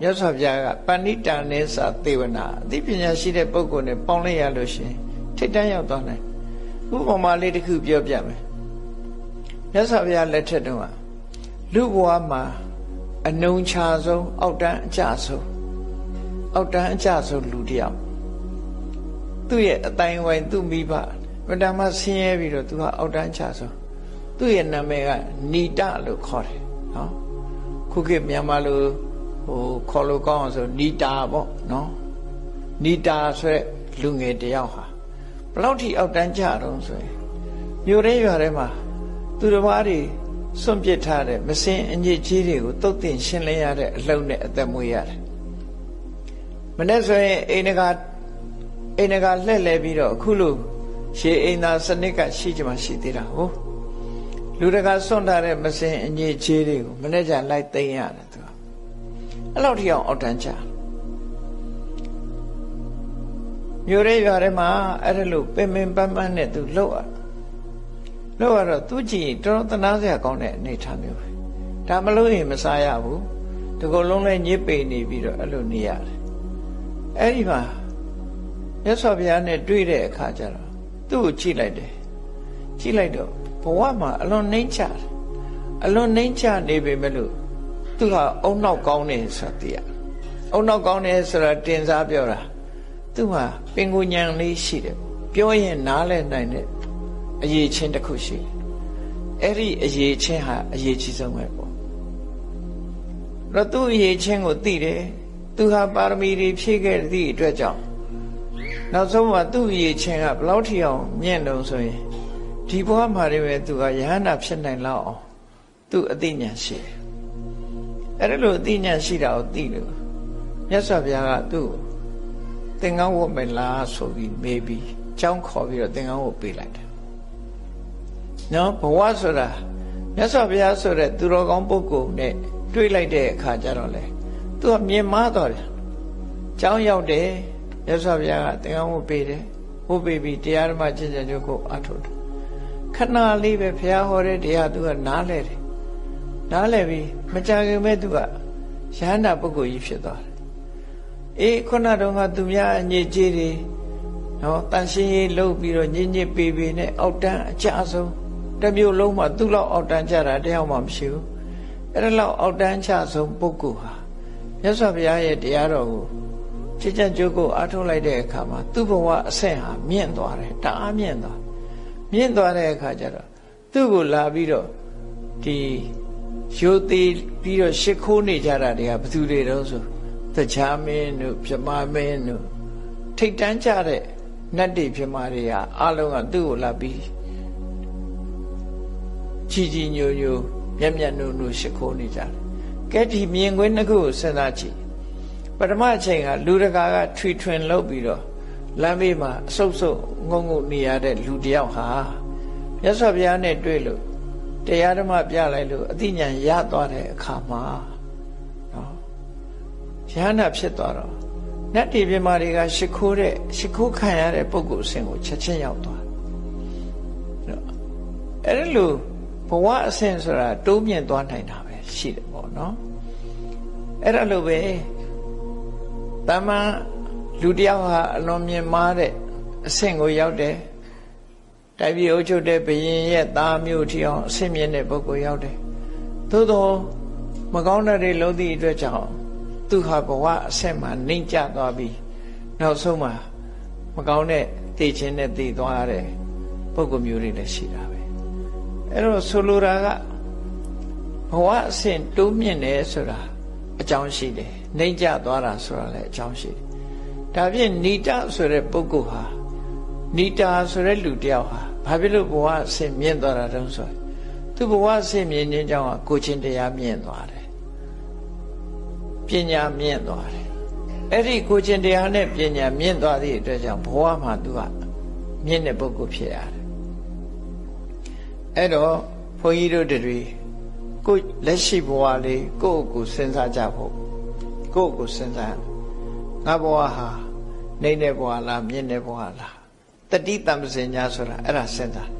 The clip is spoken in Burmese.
မြတ်စွာဘုရားကပဏိတန်နဲ့စာသေဝနာအသိပညာရှိတဲ့ပုဂ္ဂိုလ်နဲ့ပေါင်းလိုက်ရလို့ရှင်ထိတ်တန်းရောက်သွားနိုင်ဥပမာလေးတစ်ခုပြောပြမယ်မြတ်စွာဘုရားလက်ထက်တုန်းကလူဘဝမှာအနုံချဆုံးအောက်တန်းအကျဆုံးအောက်တန်းအကျဆုံးလူတယောက်သူ့ရဲ့အတိုင်းဝိုင်းသူ့မိဘဗဒမဆင်းရဲပြီးတော့သူကအောက်တန်းချဆုံးသူ့ရဲ့နာမည်ကဏိတလို့ခေါ်တယ်နော်ခုခေတ်မြန်မာလို ဟိုခေါ်လို့ကောင်းအောင်ဆိုဏိတာပေါ့နော်ဏိတာဆိုတဲ့လူငယ်တယောက်ဟာဘလောက်ထိအောက်တန်းကြတော့ဆိုရင်မြို့ရဲရွာထဲမှာသူတစ်ပါးတွေစွန့်ပစ်ထားတဲ့မစင်အညစ်ကြီးတွေကိုတုတ်တင်ရှင်းလင်းရတဲ့အလုံးနဲ့အသက်မွေးရတယ်မနေ့ဆိုရင်အိန္ဒကအိန္ဒကလှည့်လဲပြီးတော့အခုလို့ရှေးအိန္ဒာစနစ်ကရှိကြမှာရှိသေးတာဟုတ်လူတကာစွန့်ထားတဲ့မစင်အညစ်ကြီးတွေကိုမနေ့ကလိုက်သိမ်းရတယ်သူ အဲ့လောက်ထိအောင်အောက်တန်းချမြို့ရဲရွာထဲမှာအဲ့ဒါလို့ပင်ပင်ပန်းပန်းနဲ့သူလှုပ်ရလို့ကတော့သူကြည့်တော်တော်သနာစရာကောင်းတဲ့အနေထားမျိုးပဲဒါမလို့ရင်မစားရဘူးဒီကုလုံးလဲညစ်ပေနေပြီးတော့အဲ့လိုနေရတယ်အဲ့ဒီမှာမြတ်စွာဘုရားနဲ့တွေ့တဲ့အခါကျတော့သူ့ကိုကြည့်လိုက်တယ်ကြည့်လိုက်တော့ဘဝမှာအလွန်နှိမ့်ချတယ်အလွန်နှိမ့်ချနေပေမဲ့လို့ သူဟာအုံနောက်ကောင်းတယ်ဆိုတာသိရအုံနောက်ကောင်းတယ်ဆိုတာတင်စားပြောတာသူဟာပင်ကိုညံလေးရှိတယ်ပြောရင်နားလဲနိုင်တဲ့အရေးချင်းတစ်ခုရှိတယ်အဲ့ဒီအရေးချင်းဟာအရေးကြီးဆုံးပဲပေါ့တော့သူ့အရေးချင်းကိုသိတယ်သူဟာပါရမီတွေဖြည့်ခဲ့သည့်အတွက်ကြောင့်နောက်ဆုံးမှာသူ့အရေးချင်းကဘလောက်ထီအောင်မြင့်တုံဆိုရင်ဒီဘဝမှာတည်းပဲသူကယဟန္တာဖြစ်နိုင်လောက်အောင်သူအသိဉာဏ်ရှိတယ် အဲ့ဒါလို့အသိဉာဏ်ရှိတာကိုသိလို့မြတ်စွာဘုရားကသူ့သင်္ကန်းဝတ်မလားဆိုပြီးမေးပြီးကြောင်းခေါ်ပြီးတော့သင်္ကန်းဝတ်ပေးလိုက်တယ်နော်ဘဝဆိုတာမြတ်စွာဘုရားဆိုတဲ့သူတော်ကောင်းပုဂ္ဂိုလ်နဲ့တွေ့လိုက်တဲ့အခါကျတော့လေသူကမြင်မသွားတယ်ကျောင်းရောက်တယ်မြတ်စွာဘုရားကသင်္ကန်းဝတ်ပေးတယ်ဝတ်ပေးပြီးတရားဓမ္မကျင့်ကြံကြိုးကိုအထုတ်တယ်ခဏလေးပဲဘုရားဟောတဲ့တရားသူကနားလဲတယ် နားလဲပြီးမကြခင်မဲ့သူကရဟန္တာပုဂ္ဂိုလ်ကြီးဖြစ်သွားတယ်အေးခုနတုန်းကသူများအညစ်အကြေးတွေနော်တန်ရှင်းရေးလုပ်ပြီးတော့ညစ်ညစ်ပေပေနဲ့အောက်တန်းအကြဆုံးတမျိုးလုံးမှာသူ့လောက်အောက်တန်းကြတာတယောက်မှမရှိဘူးအဲ့ဒါလောက်အောက်တန်းချဆုံးပုဂ္ဂိုလ်ဟာမြတ်စွာဘုရားရဲ့တရားတော်ကိုချစ်ချက်ကြိုးကိုအားထုတ်လိုက်တဲ့အခါမှာသူ့ဘဝအဆင့်ဟာမြင့်သွားတယ်တအားမြင့်သွားမြင့်သွားတဲ့အခါကျတော့သူ့ကိုလာပြီးတော့ဒီ ရိုသေးပြီးတော့ရှ िख ိုးနေကြတာတွေကဘသူတွေတော့ဆိုတခြားမင်းတို့ပြမမင်းတို့ထိတ်တန်းကြတဲ့နတ်တွေပြမတွေကအလုံးကသူ့ကိုလာပြီးချီချီညိုညိုမျက်မျက်နှုံနှုံရှ िख ိုးနေကြတယ်ကဲဒီမြင်ကွင်းတစ်ခုကိုစဉ်းစားကြည့်ပထမအချိန်ကလူတကာကထွေထွင်လုပ်ပြီးတော့လမ်းဘေးမှာအဆုပ်ဆုပ်ငုံငုံနေရတဲ့လူတယောက်ဟာမြတ်စွာဘုရားနဲ့တွေ့လို့ တရားဓမ္မပြလိုက်လို့အသိဉာဏ်ရသွားတဲ့အခါမှာနော်ရဟနာဖြစ်သွားတော့နတ်တီပြမာတွေကရှ िख ိုးတဲ့ရှ िख ိုးခံရတဲ့ပုဂ္ဂိုလ်အဆင့်ကိုချက်ချင်းရောက်သွားတယ်အဲ့ဒါလို့ဘဝအဆင့်ဆိုတာတိုးမြင့်သွားနိုင်တာပဲရှိတယ်ပေါ့နော်အဲ့ဒါလို့ပဲတမန်လူတယောက်ဟာအလွန်မြင့်မားတဲ့အဆင့်ကိုရောက်တယ် တိုက်ပြည်အုပ်ချုပ်တဲ့ဘရင်ရဲ့သားမျိုးထီအောင်အဆင့်မြင့်တဲ့ပုဂ္ဂိုလ်ရောက်တယ်သို့တော့မကောင်းတဲ့တွေလုံးသည့်အတွက်ကြောင့်သူဟာဘဝအဆင့်မှာနှိမ့်ကျသွားပြီးနောက်ဆုံးမှာမကောင်းတဲ့တည်ခြင်းနဲ့တည်သွားတဲ့ပုဂ္ဂိုလ်မျိုးတွေလည်းရှိတာပဲအဲ့တော့ဆိုလိုတာကဘဝအဆင့်တိုးမြင့်တယ်ဆိုတာအကြောင်းရှိတယ်နှိမ့်ကျသွားတာဆိုတာလည်းအကြောင်းရှိတယ်ဒါဖြင့်ဏိတဆိုတဲ့ပုဂ္ဂိုလ်ဟာဏိတာဆိုတဲ့လူတယောက်ဟာ ဘာဖြစ်လို့ဘဝအဆင့်မြင့်သွားတာတုံးဆိုသူဘဝအဆင့်မြင့်ခြင်းကြောင့်ကိုချင်းတရားမြင့်သွားတယ်ပညာမြင့်သွားတယ်အဲ့ဒီကိုချင်းတရားနဲ့ပညာမြင့်သွားသည့်အတွက်ကြောင့်ဘဝမှာသူကမြင့်တဲ့ပုဂ္ဂိုလ်ဖြစ်ရတယ်အဲ့တော့ဘုန်းကြီးတို့တွေကိုလက်ရှိဘဝလေးကိုယ့်ကိုစဉ်းစားကြဖို့ကိုယ့်ကိုစဉ်းစားငါဘဝဟာနေတဲ့ဘဝလားမြင့်တဲ့ဘဝလား တတိတံပစင်ညာဆိုတာအဲ့ဒါစဉ်းစား